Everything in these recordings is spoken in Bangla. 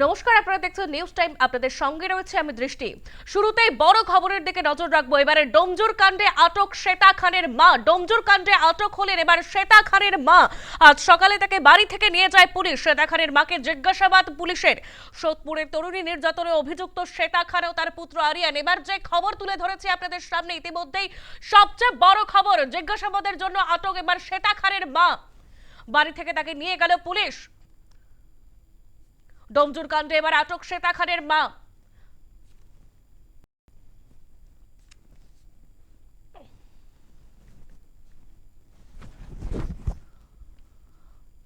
নমস্কার, আপনারা দেখছেন নিউজ টাইম আপনাদের সঙ্গে রয়েছে আমি দৃষ্টি। শুরুতেই বড় খবরের দিকে নজর রাখব। এবারে ডোমজুর কাণ্ডে আটক শ্বেতা খানের মা। ডোমজুর কাণ্ডে আটক হলেন এবার শ্বেতা খানের মা। আজ সকালে তাকে বাড়ি থেকে নিয়ে যায় পুলিশ। শ্বেতা খানের মাকে জিজ্ঞাসাবাদ পুলিশের। সোদপুরের তরুণী নির্যাতনে অভিযুক্ত শ্বেতা খান ও তার পুত্র আরিয়ান। এবার যে খবর তুলে ধরেছে আপনাদের সামনে, ইতিমধ্যেই সবচেয়ে বড় খবর। জিজ্ঞাসাবাদের জন্য আটক এবার শ্বেতা খানের মা। বাড়ি থেকে তাকে নিয়ে গেল পুলিশ। ডোমজুর কাণ্ডে এবার আটক শ্বেতা খানের মা।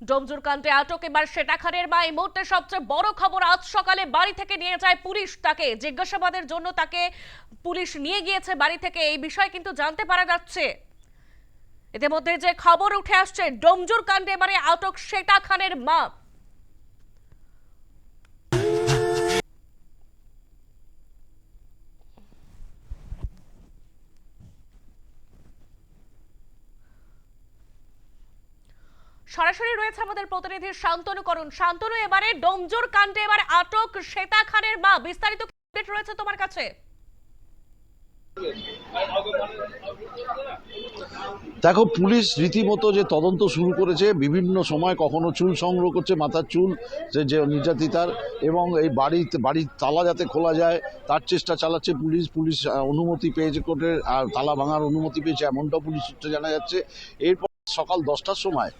ডোমজুর কাণ্ডে আটক এবার শ্বেতা খানের মা। এই মুহূর্তে সবচেয়ে বড় খবর আজ সকালে বাড়ি থেকে নিয়ে যায় পুলিশ তাকে। জিজ্ঞাসাবাদের জন্য তাকে পুলিশ নিয়ে গিয়েছে বাড়ি থেকে। এই বিষয় কিন্তু জানতে পারা যাচ্ছে। ইতিমধ্যে যে খবর উঠে আসছে ডোমজুর কাণ্ডে এবারে আটক শ্বেতা খানের মা। সরাসরি রয়েছে আমাদের প্রতিনিধি শান্তনু করুন শান্তনু, এবারে ডোমজুর কাণ্ডে এবার আটক শ্বেতা খানের মা। বিস্তারিত update রয়েছে তোমার কাছে? দেখো, পুলিশ রীতিমতো যে তদন্ত শুরু করেছে, বিভিন্ন সময় কখনো চুল সংগ্রহ করছে মাথার চুল, যে যে নির্যাতিতার, এবং এই বাড়িতে, বাড়ির তালা যাতে খোলা যায়, তার চেষ্টা চালাচ্ছে পুলিশ। পুলিশ অনুমতি পেয়েছে কোর্টের, আর তালা ভাঙার অনুমতি পেয়েছে, এমনটাও পুলিশ সূত্রে জানা যাচ্ছে। এরপর সকাল দশটার সময়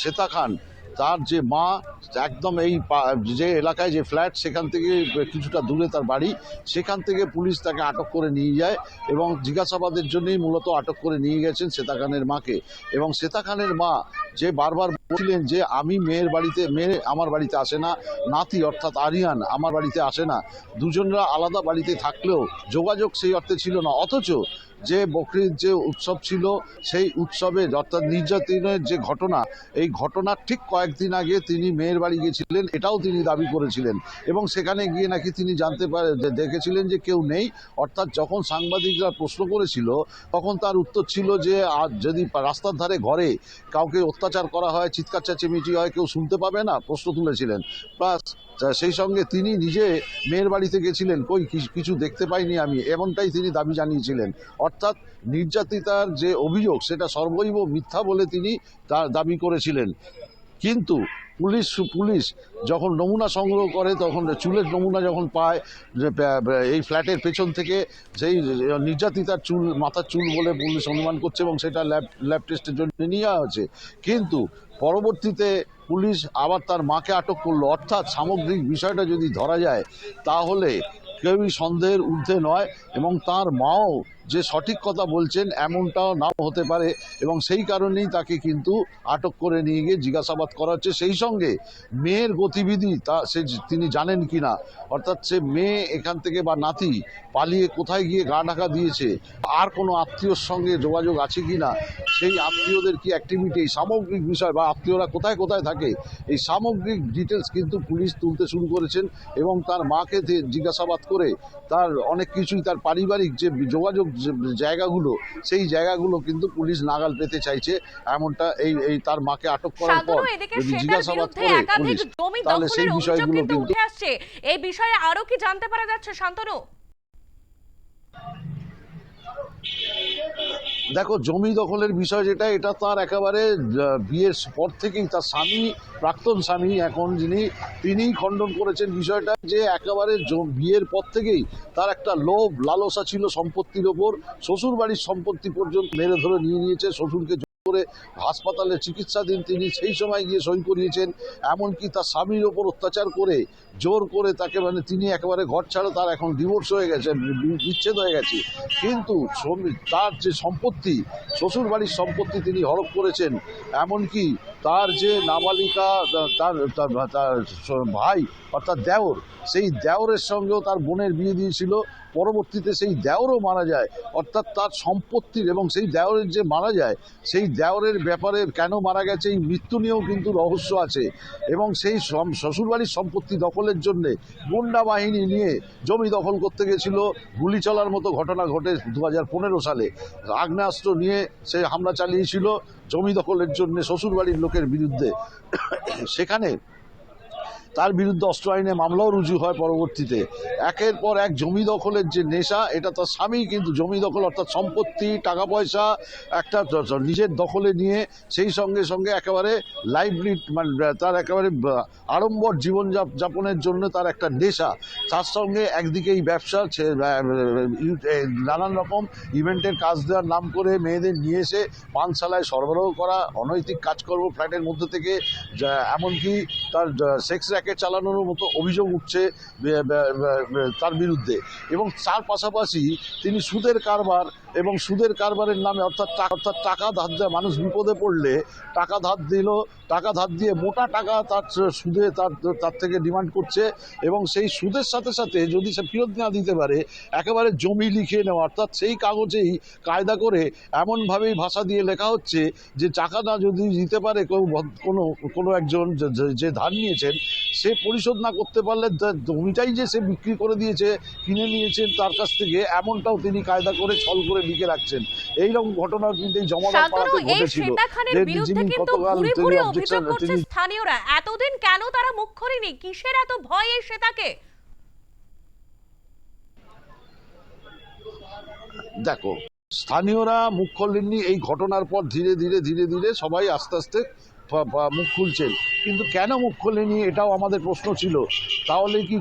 শ্বেতা খান, তার যে মা, একদম এই যে এলাকায় যে ফ্ল্যাট, সেখান থেকে কিছুটা দূরে তার বাড়ি, সেখান থেকে পুলিশ তাকে আটক করে নিয়ে যায় এবং জিজ্ঞাসাবাদের জন্যই মূলত আটক করে নিয়ে গেছেন শ্বেতা খানের মাকে। এবং শ্বেতা খানের মা যে বারবার বলছিলেন যে, আমি মেয়ের বাড়িতে, মেয়ে আমার বাড়িতে আসে না, নাতি অর্থাৎ আরিয়ান আমার বাড়িতে আসে না। দুজনরা আলাদা বাড়িতে থাকলেও যোগাযোগ সেই অর্থে ছিল না। অথচ যে বকরির যে উৎসব ছিল, সেই উৎসবে অর্থাৎ নির্যাতনের যে ঘটনা, এই ঘটনার ঠিক কয়েকদিন আগে তিনি মেয়ের বাড়ি গিয়েছিলেন, এটাও তিনি দাবি করেছিলেন। এবং সেখানে গিয়ে নাকি তিনি জানতে পারে দেখেছিলেন যে কেউ নেই। অর্থাৎ যখন সাংবাদিকরা প্রশ্ন করেছিল, তখন তার উত্তর ছিল যে, আজ যদি রাস্তার ধারে ঘরে কাউকে অত্যাচার করা হয়, চিৎকার চেঁচেমেচি হয়, কেউ শুনতে পাবে না? প্রশ্ন তুলেছিলেন। প্লাস সেই সঙ্গে তিনি নিজে মেয়ের বাড়িতে গেছিলেন। কই কিছু দেখতে পাইনি আমি। এমনটাই তিনি দাবি জানিয়েছিলেন। অর্থাৎ নির্যাতিতার যে অভিযোগ, সেটা সর্বৈব মিথ্যা বলে তিনি তার দাবি করেছিলেন। কিন্তু পুলিশ পুলিশ যখন নমুনা সংগ্রহ করে, তখন চুলের নমুনা যখন পায় এই ফ্ল্যাটের পেছন থেকে সেই নির্যাতিতার চুল, মাথার চুল বলে পুলিশ অনুমান করছে এবং সেটা ল্যাব ল্যাব টেস্টের জন্য নিয়ে হয়েছে। কিন্তু পরবর্তীতে পুলিশ আবার তার মাকে আটক করল। অর্থাৎ সামগ্রিক বিষয়টা যদি ধরা যায়, তাহলে কেউই সন্দেহের ঊর্ধ্বে নয় এবং তার মাও যে সঠিক কথা বলছেন এমনটাও নাও হতে পারে এবং সেই কারণেই তাকে কিন্তু আটক করে নিয়ে গিয়ে জিজ্ঞাসাবাদ করা হচ্ছে সেই সঙ্গে মেয়ের গতিবিধি তা সে তিনি জানেন কি না? অর্থাৎ সে মেয়ে এখান থেকে বা নাতি পালিয়ে কোথায় গিয়ে গা ঢাকা দিয়েছে? আর কোনো আত্মীয়র সঙ্গে যোগাযোগ আছে কি না? সেই আত্মীয়দের কি অ্যাক্টিভিটি এই সামগ্রিক বিষয় বা আত্মীয়রা কোথায় কোথায় থাকে? এই সামগ্রিক ডিটেলস কিন্তু পুলিশ তুলতে শুরু করেছেন এবং তার মাকে জিজ্ঞাসাবাদ করে তার অনেক কিছুই, তার পারিবারিক যে যোগাযোগ জায়গাগুলো সেই জায়গাগুলো কিন্তু পুলিশ নাগাল পেতে চাইছে। এমনটা এই এই তার মাকে আটক করার পর যদি জিজ্ঞাসাবাদ করে পুলিশ তাহলে সেই বিষয়গুলো কিন্তু এই বিষয়ে আরও কি জানতে পারা যাচ্ছে শান্তনু? দেখো, জমি দখলের বিষয় যেটা, এটা তার একেবারে বিয়ের পর থেকেই তার স্বামী, প্রাক্তন স্বামী এখন যিনি, তিনিই খণ্ডন করেছেন বিষয়টা যে একেবারে বিয়ের পর থেকেই তার একটা লোভ, লালসা ছিল সম্পত্তির ওপর শ্বশুর বাড়ির সম্পত্তি পর্যন্ত মেরে ধরে নিয়ে নিয়েছে, শ্বশুরকে করে হাসপাতালে চিকিৎসাধীন তিনি সেই সময় গিয়ে সই করিয়েছেন, এমনকি তার স্বামীর ওপর অত্যাচার করে, জোর করে তাকে মানে তিনি একেবারে ঘর ছাড়া, তার এখন ডিভোর্স হয়ে গেছে, বিচ্ছেদ হয়ে গেছে। কিন্তু তার যে সম্পত্তি শ্বশুর বাড়ির সম্পত্তি তিনি হরপ করেছেন, এমনকি তার যে নাবালিকা তার, তার- ভাই, অর্থাৎ দেওর, সেই দেওরের সঙ্গেও তার বোনের বিয়ে দিয়েছিল পরবর্তীতে সেই দেওরও মারা যায়, অর্থাৎ তার সম্পত্তির এবং সেই দেওরের যে মারা যায়, সেই দেওরের ব্যাপারে কেন মারা গেছে, এই মৃত্যু নিয়েও কিন্তু রহস্য আছে। এবং সেই শ্বশুরবাড়ির সম্পত্তি দখলের জন্যে গুন্ডা বাহিনী নিয়ে জমি দখল করতে গেছিল, গুলি চলার মতো ঘটনা ঘটে দু হাজার পনেরো সালে। আগ্নেয়াস্ত্র নিয়ে সে হামলা চালিয়েছিল, জমি দখলের জন্য শ্বশুরবাড়ির লোকের বিরুদ্ধে। সেখানে তার বিরুদ্ধে অস্ত্র আইনে মামলাও রুজু হয় পরবর্তীতে। একের পর এক জমি দখলের যে নেশা, এটা তার স্বামী কিন্তু জমি দখল অর্থাৎ সম্পত্তি টাকা পয়সা একটা নিজের দখলে নিয়ে সেই সঙ্গে সঙ্গে একেবারে লাইভলি মানে তার একেবারে আড়ম্বর জীবন যাপনের জন্য তার একটা নেশা। তার সঙ্গে একদিকে এই ব্যবসা নানান রকম ইভেন্টের কাজ দেওয়ার নাম করে মেয়েদের নিয়ে এসে পানশালায় সরবরাহ করা, অনৈতিক কাজকর্ম ফ্ল্যাটের মধ্যে থেকে এমনকি তার সেক্স র্যাকেট চালানোর মতো অভিযোগ উঠছে তার বিরুদ্ধে। এবং তার পাশাপাশি তিনি সুদের কারবার এবং সুদের কারবারের নামে অর্থাৎ অর্থাৎ টাকা ধার দেওয়া, মানুষ বিপদে পড়লে টাকা ধার দিল, টাকা ধার দিয়ে মোটা টাকা তার সুদে তার তার থেকে ডিমান্ড করছে এবং সেই সুদের সাথে সাথে যদি সে ফেরত না দিতে পারে, একেবারে জমি লিখে নেওয়া, অর্থাৎ সেই কাগজেই কায়দা করে এমনভাবেই ভাষা দিয়ে লেখা হচ্ছে যে টাকা না যদি দিতে পারে কোনো কোনো একজন যে ধার নিয়েছেন, সে পরিশোধ না করতে পারলে জমিটাই যে সে বিক্রি করে দিয়েছে, কিনে নিয়েছেন তার কাছ থেকে, এমনটাও তিনি কায়দা করে ছল করে লিখে রাখছেন। এইরকম ঘটনা কিন্তু এই জমা পাড়াতে ঘটেছিল। যে বিরুদ্ধে কিন্তু অভিযোগ করছে স্থানীয়রা। এতদিন কেন তারা মুখ খোলেনি? কিসের এত ভয় এই শ্বেতাকে দেখো স্থানীয়রা মুখ খুললেননি এই ঘটনার পর ধীরে ধীরে ধীরে ধীরে সবাই আস্তে আস্তে মুখ খুলছেন। কিন্তু কেন মুখ খোলেনি এটাও আমাদের প্রশ্ন ছিল। তাহলে কি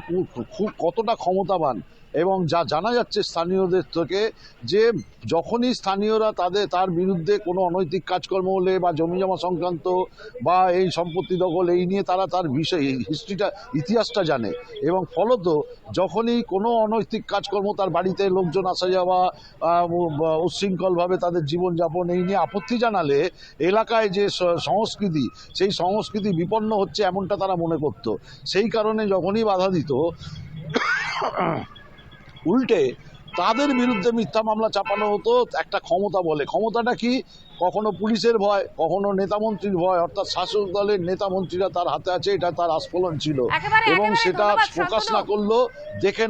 খুব কতটা ক্ষমতাবান? এবং যা জানা যাচ্ছে স্থানীয়দের থেকে যে যখনই স্থানীয়রা তাদের, তার বিরুদ্ধে কোনো অনৈতিক কাজকর্ম হলে বা জমি জমা সংক্রান্ত বা এই সম্পত্তি দখল, এই নিয়ে তারা তার বিষয় হিস্ট্রিটা ইতিহাসটা জানে। এবং ফলত যখনই কোনো অনৈতিক কাজকর্ম তার বাড়িতে লোকজন আসা যাওয়া উচ্ছৃঙ্খলভাবে তাদের জীবনযাপন, এই নিয়ে আপত্তি জানালে এলাকায় যে স- সংস্কৃতি সেই সংস্কৃতি বিপন্ন হচ্ছে এমনটা তারা মনে করত। সেই কারণে যখনই বাধা দিত উল্টে তাদের বিরুদ্ধে মিথ্যা মামলা চাপানো হতো একটা ক্ষমতা বলে। ক্ষমতাটা কি? কখনো পুলিশের ভয় কখনো নেতামন্ত্রীর ভয় অর্থাৎ শাসক দলের নেতামন্ত্রীরা তার হাতে আছে এটা তার আস্ফলন ছিল। এবং সেটা প্রকাশ না করল দেখে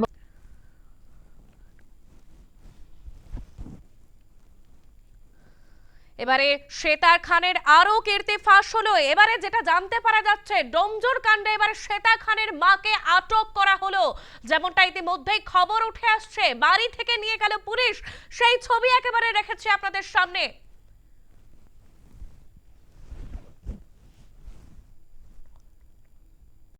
এবারে শ্বেতা খানের আরও কীর্তি ফাঁস হলো। এবারে যেটা জানতে পারা যাচ্ছে, ডোমজোর কাণ্ডে এবারে শ্বেতা খানের মাকে আটক করা হলো। যেমনটা ইতিমধ্যেই খবর উঠে আসছে, বাড়ি থেকে নিয়ে গেল পুলিশ। সেই ছবি একেবারে রেখেছে আপনাদের সামনে।